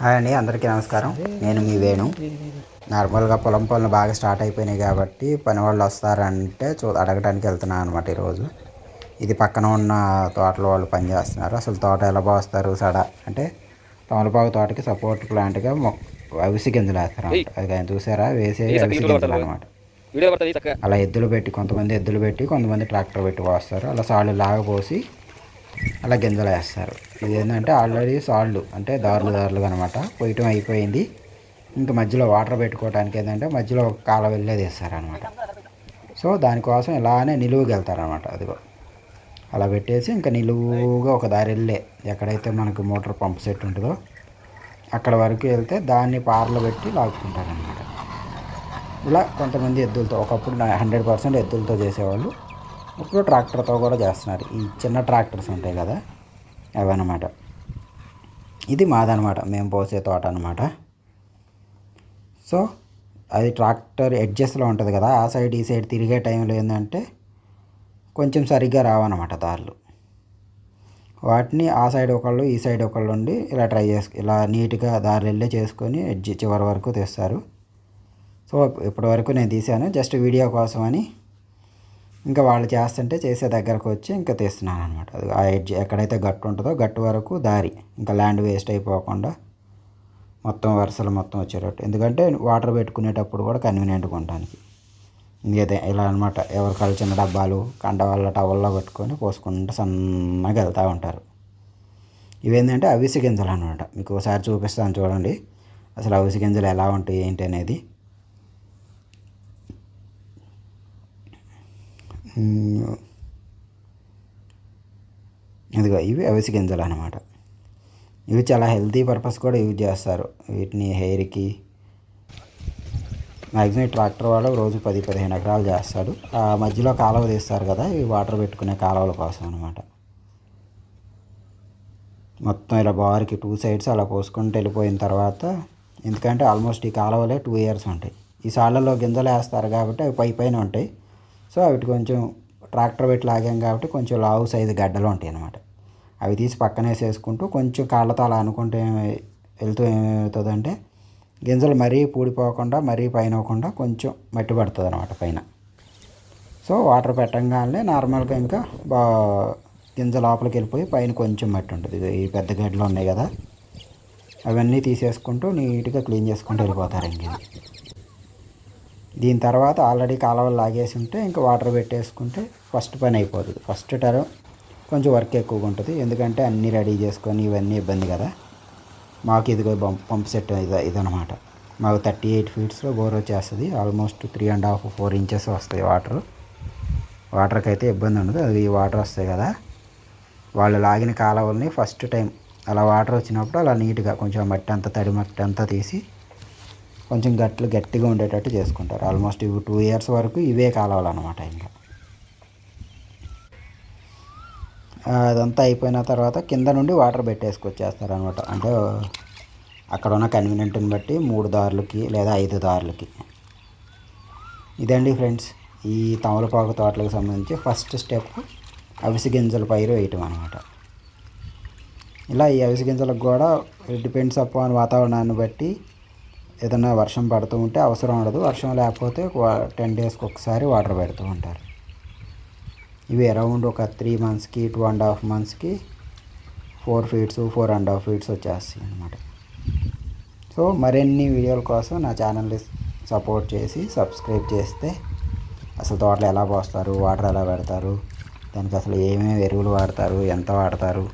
Hi అండి అందరికీ నమస్కారం. నేను మీ వేణు. నార్మల్గా పొలం పనులు బాగా స్టార్ట్ అయిపోయినాయి కాబట్టి పని వాళ్ళు వస్తారంటే చూ అడగడానికి వెళ్తున్నాను అనమాట ఈరోజు. ఇది పక్కన ఉన్న తోటలో వాళ్ళు పని చేస్తున్నారు. అసలు తోట ఎలా పోస్తారు సడ అంటే తమలపాకు తోటకి సపోర్ట్ ప్లాంట్గా మొక్క అవిసి గింజలు వేస్తారు అది ఆయన చూసారా? వేసే అవిసి గింజలు అనమాట అలా ఎద్దులు పెట్టి కొంతమంది ఎద్దులు పెట్టి కొంతమంది ట్రాక్టర్ పెట్టి పోస్తారు. అలా సాళ్ళు లాగా పోసి అలా గింజలు వేస్తారు. ఇది ఏంటంటే ఆల్రెడీ సాళ్ళు అంటే దారులు దారులు అనమాట పోయటం అయిపోయింది. ఇంకా మధ్యలో వాటర్ పెట్టుకోవడానికి ఏంటంటే మధ్యలో ఒక కాల వెళ్ళేది వేస్తారనమాట సో దానికోసం ఇలానే నిలువుకి వెళ్తారనమాట అదిగో. అలా పెట్టేసి ఇంకా నిలువుగా ఒక దారి వెళ్ళే ఎక్కడైతే మనకు మోటార్ పంప్ సెట్ ఉంటుందో అక్కడ వరకు వెళ్తే దాన్ని పారలో పెట్టి లాక్కుంటారనమాట ఇలా కొంతమంది ఎద్దులతో ఒకప్పుడు హండ్రెడ్ పర్సెంట్ ఎద్దులతో చేసేవాళ్ళు. ఇప్పుడు ట్రాక్టర్తో కూడా చేస్తున్నారు. ఈ చిన్న ట్రాక్టర్స్ ఉంటాయి కదా అవన్నమాట. ఇది మాదనమాట మేము పోసే తోట అనమాట సో అది ట్రాక్టర్ ఎడ్జెస్లో ఉంటుంది కదా ఆ సైడ్ ఈ సైడ్ తిరిగే టైంలో ఏంటంటే కొంచెం సరిగ్గా రావన్నమాట దారులు. వాటిని ఆ సైడ్ ఒకళ్ళు ఈ సైడ్ ఒకళ్ళు ఉండి ఇలా ట్రై చేసు ఇలా నీట్గా దారి వెళ్ళే చేసుకొని ఎడ్జ్ చివరి వరకు తెస్తారు. సో ఇప్పటి వరకు నేను తీశాను. జస్ట్ వీడియో కోసం అని ఇంకా వాళ్ళు చేస్తుంటే చేసే దగ్గరకు వచ్చి ఇంకా తీస్తున్నాను అనమాట అది ఆ ఎడ్జ్ ఎక్కడైతే గట్టు ఉంటుందో గట్టు వరకు దారి. ఇంకా ల్యాండ్ వేస్ట్ అయిపోకుండా మొత్తం వరుసలు మొత్తం వచ్చేటట్టు. ఎందుకంటే వాటర్ పెట్టుకునేటప్పుడు కూడా కన్వీనియంట్గా ఉండడానికి. ఇదే ఇలా అనమాట ఎవరు చిన్న డబ్బాలు కండ వాళ్ళ టవల్లో పెట్టుకొని పోసుకుంటూ సన్నగా వెళ్తూ ఉంటారు. ఇవేంటంటే అవిసి గింజలు అనమాట మీకు ఒకసారి చూపిస్తాను చూడండి. అసలు అవిసి గింజలు ఎలా ఉంటాయి ఏంటి అనేది. ఇదిగో ఇవి అవిసి గింజలు అనమాట ఇవి చాలా హెల్తీ పర్పస్ కూడా యూజ్ చేస్తారు. వీటిని హెయిర్కి. మ్యాక్సిమం ట్రాక్టర్ వాళ్ళు రోజు పది పదిహేను ఎకరాలు చేస్తాడు. ఆ మధ్యలో కాలువ తీస్తారు కదా ఇవి వాటర్ పెట్టుకునే కాలువల కోసం అనమాట మొత్తం ఇలా బార్కి టూ సైడ్స్ అలా పోసుకుంటూ వెళ్ళిపోయిన తర్వాత ఎందుకంటే ఆల్మోస్ట్ ఈ కాలువలే టూ ఇయర్స్ ఉంటాయి. ఈ సాళ్ళలో గింజలు వేస్తారు కాబట్టి అవి పై పైన ఉంటాయి. సో అవి కొంచెం ట్రాక్టర్ పెట్టి లాగాం కాబట్టి కొంచెం లావు సైజు గడ్డలు ఉంటాయి అన్నమాట. అవి తీసి పక్కన వేసేసుకుంటూ కొంచెం కాళ్ళతో అలా అనుకుంటే వెళ్తూ ఏమవుతుందంటే గింజలు మరీ పూడిపోకుండా మరీ పైన అవ్వకుండా కొంచెం మట్టి పడుతుంది అనమాట పైన. సో వాటర్ పెట్టంగానే నార్మల్గా ఇంకా బా గింజ లోపలికి వెళ్ళిపోయి పైన కొంచెం మట్టి ఉంటుంది. ఈ పెద్ద గడ్డలు ఉన్నాయి కదా అవన్నీ తీసేసుకుంటూ నీట్గా క్లీన్ చేసుకుంటూ వెళ్ళిపోతారు ఇంక దీని తర్వాత ఆల్రెడీ కాలువలు లాగేసి ఉంటే ఇంకా వాటర్ పెట్టేసుకుంటే ఫస్ట్ పని అయిపోతుంది. ఫస్ట్ టర్మ్ కొంచెం వర్క్ ఎక్కువగా ఉంటుంది. ఎందుకంటే అన్నీ రెడీ చేసుకొని ఇవన్నీ ఇబ్బంది కదా. మాకు ఇదిగో పంప్ పంప్ సెట్ ఇది ఇదనమాట మాకు థర్టీ ఎయిట్ ఫీట్స్లో బోర్ వచ్చేస్తుంది. Almost three and half four inches వస్తాయి వాటర్. వాటర్కి అయితే ఇబ్బంది ఉండదు. అది వాటర్ వస్తాయి కదా. వాళ్ళు లాగిన కాలువల్ని ఫస్ట్ టైం అలా వాటర్ వచ్చినప్పుడు అలా నీట్గా కొంచెం మట్టి అంతా తడి మట్టి అంతా తీసి కొంచెం గట్లు గట్టిగా ఉండేటట్టు చేసుకుంటారు. ఆల్మోస్ట్ ఇవి టూ ఇయర్స్ వరకు ఇవే కాలవాలన్నమాట ఇంకా. అదంతా అయిపోయిన తర్వాత కింద నుండి వాటర్ పెట్టేసుకొచ్చేస్తారు అనమాట అంటే అక్కడ ఉన్న కన్వీనియంట్ని బట్టి మూడు దారులకి లేదా ఐదు దారులకి. ఇదండి ఫ్రెండ్స్ ఈ తమలపాకు తోటలకు సంబంధించి ఫస్ట్ స్టెప్ అవిసి గింజల పైరు వేయటం అనమాట ఇలా ఈ అవిసి గింజలకు కూడా డిపెండ్స్ అపాన్ వాతావరణాన్ని బట్టి ఏదైనా వర్షం పడుతూ ఉంటే అవసరం ఉండదు. వర్షం లేకపోతే టెన్ డేస్కి ఒకసారి వాటర్ పెడుతూ ఉంటారు. ఇవి అరౌండ్ ఒక త్రీ మంత్స్కి టూ అండ్ హాఫ్ మంత్స్కి four feets four and half feets వచ్చేస్తాయి అనమాట సో మరిన్ని వీడియోల కోసం నా ఛానల్ని సపోర్ట్ చేసి సబ్స్క్రైబ్ చేస్తే అసలు తోటలు ఎలా పోస్తారు వాటర్ ఎలా పెడతారు దానికి అసలు ఏమేమి ఎరువులు వాడతారు ఎంత వాడతారు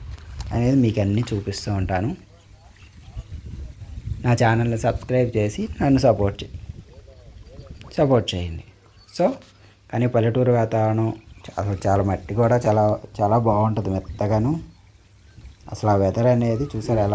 అనేది మీకు అన్నీ చూపిస్తూ ఉంటాను. నా ఛానల్ని సబ్స్క్రైబ్ చేసి నన్ను సపోర్ట్ చే సపోర్ట్ చేయండి. సో కానీ పల్లెటూరు వాతావరణం అసలు చాలా మట్టి కూడా చాలా చాలా బాగుంటుంది మెత్తగాను. అసలు ఆ వెదర్ అనేది చూసారు ఎలా